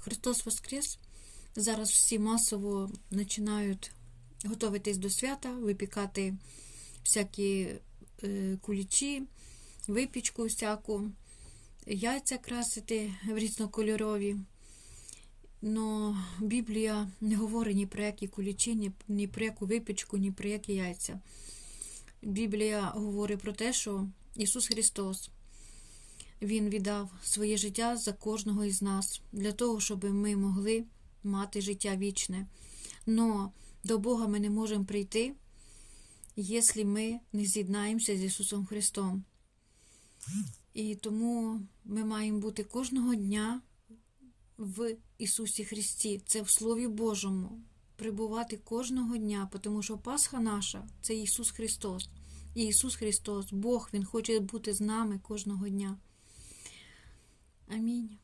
Христос Воскрес! Зараз всі масово починають готуватись до свята, випікати всякі е, кулічі, випічку всяку, яйця красити в різнокольорові. Но Біблія не говорить ні про які кулічі, ні, ні про яку випічку, ні про які яйця. Біблія говорить про те, що Ісус Христос Він віддав своє життя за кожного із нас, для того, щоб ми могли мати життя вічне. Но до Бога ми не можемо прийти, якщо ми не з'єднаємося з Ісусом Христом. І тому ми маємо бути кожного дня в Ісусі Христі. Це в Слові Божому. Прибувати кожного дня, тому що Пасха наша це Ісус Христос. І Ісус Христос, Бог, Він хоче бути з нами кожного дня. Амінь.